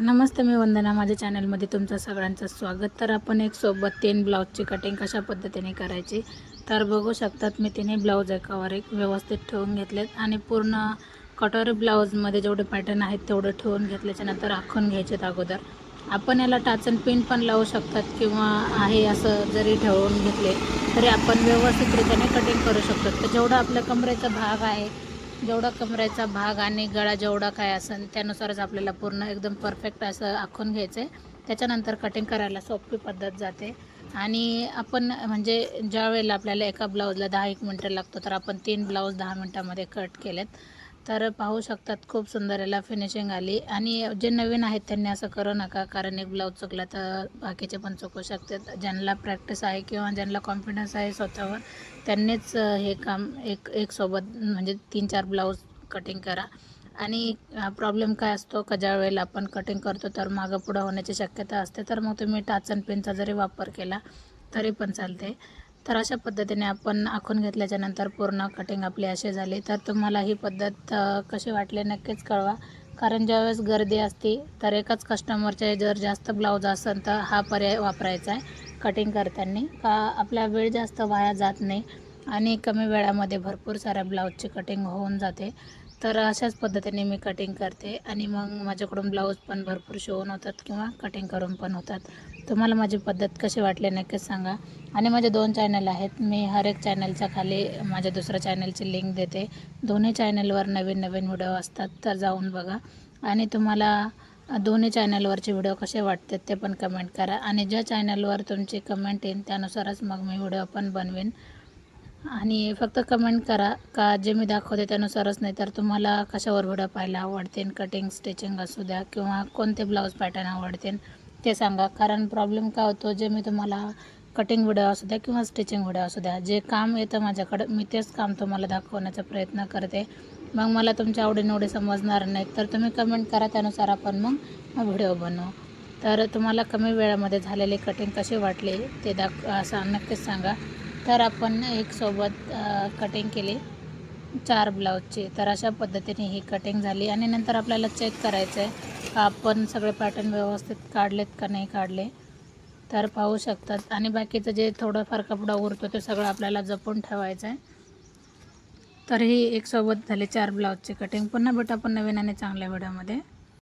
नमस्ते मी वंदना. माझ्या चॅनलमध्ये तुमचं सगळ्यांचं स्वागत. तर आपण एक सोबत तीन ब्लाऊजची कटिंग कशा पद्धतीने करायची? तर बघू शकतात मी तिने ब्लाऊज एकावर एक व्यवस्थित ठेवून घेतलेत आणि पूर्ण कटोरी ब्लाऊजमध्ये जेवढे पॅटर्न आहेत तेवढं ठेवून घेतल्याच्या नंतर आखून घ्यायचेत अगोदर. आपण याला टाचन पिन पण लावू शकतात किंवा आहे असं जरी ठेवून घेतले तरी आपण व्यवस्थितरित्याने कटिंग करू शकतो. तर जेवढा आपल्या कमरेचा भाग आहे जेवढा कमरेचा भाग आणि गळा जेवढा काय असेल त्यानुसारच आपल्याला पूर्ण एकदम परफेक्ट असं आखून घ्यायचं आहे त्याच्यानंतर कटिंग करायला सोपी पद्धत जाते. आणि आपण म्हणजे ज्या वेळेला आपल्याला एका ब्लाऊजला दहा एक मिनटं लागतो तर आपण तीन ब्लाऊज दहा मिनटामध्ये कट केलेत. तर पाहू शकतात खूप सुंदर याला फिनिशिंग आली. आणि जे नवीन आहेत त्यांनी असं करू नका कारण एक ब्लाऊज चुकला तर बाकीचे पण चुकू शकतात. ज्यांना प्रॅक्टिस आहे किंवा ज्यांना कॉन्फिडन्स आहे स्वतःवर त्यांनीच हे काम एक एक सोबत म्हणजे तीन चार ब्लाऊज कटिंग करा. आणि प्रॉब्लेम काय असतो का ज्या वेळेला आपण कटिंग करतो तर मागं पुढं होण्याची शक्यता असते. तर मग तुम्ही टाच अँड पेनचा जरी वापर केला तरी पण चालते. तर अशा पद्धतीने आपण आखून घेतल्याच्यानंतर पूर्ण कटिंग आपली अशी झाली. तर तुम्हाला ही पद्धत कशी वाटली नक्कीच कळवा. कारण ज्यावेळेस गर्दी असते तर एकाच कस्टमरचे जर जास्त ब्लाऊज असेल तर हा पर्याय वापरायचा आहे कटिंग करताना. का आपला वेळ जास्त वाया जात नाही आणि कमी वेळामध्ये भरपूर साऱ्या ब्लाऊजची कटिंग होऊन जाते. तर अशाच पद्धतीने मी कटिंग करते आणि मग माझ्याकडून ब्लाऊज पण भरपूर शिवून होतात किंवा कटिंग करून पण होतात. तुम्हाला माझी पद्धत कशी वाटली नक्कीच सांगा. आणि माझे दोन चॅनल आहेत. मी हर एक चॅनलच्या खाली माझ्या दुसऱ्या चॅनलची लिंक देते. दोन्ही चॅनलवर नवीन नवीन व्हिडिओ असतात तर जाऊन बघा. आणि तुम्हाला दोन्ही चॅनलवरचे व्हिडिओ कसे वाटतात ते पण कमेंट करा. आणि ज्या चॅनलवर तुमची कमेंट येईल त्यानुसारच मग मी व्हिडिओ पण बनवेन. आणि फक्त कमेंट करा का जे मी दाखवते त्यानुसारच नाही तर तुम्हाला कशावर व्हिडिओ पाहायला आवडते कटिंग स्टिचिंग असू द्या किंवा कोणते ब्लाऊज पॅटर्न आवडते ते सांगा. कारण प्रॉब्लेम काय होतो जे मी तुम्हाला कटिंग व्हिडिओ असू द्या किंवा स्टिचिंग व्हिडिओ असू द्या जे काम येतं माझ्याकडं मी तेच काम तुम्हाला दाखवण्याचा प्रयत्न करते. मग मला तुमच्या आवडीनिवडी समजणार नाहीत तर तुम्ही कमेंट करा त्यानुसार आपण मग व्हिडिओ बनवू. तर तुम्हाला कमी वेळामध्ये झालेली कटिंग कशी वाटली ते दाख असं नक्कीच सांगा. तर आपण एक सोबत कटिंग केली. चार ब्लाऊजची. तर अशा पद्धतीने ही कटिंग झाली आणि नंतर आपल्याला चेक करायचं आहे आपण सगळे पॅटर्न व्यवस्थित काढलेत का नाही काढले. तर पाहू शकतात. आणि बाकीचं जे थोडंफार कपडा उरतो ते सगळं आपल्याला जपून ठेवायचं आहे तर ही एक सोबत झाले चार ब्लाऊजची कटिंग पुन्हा भेट आपण नवीन आणि चांगल्या व्हिडिओमध्ये.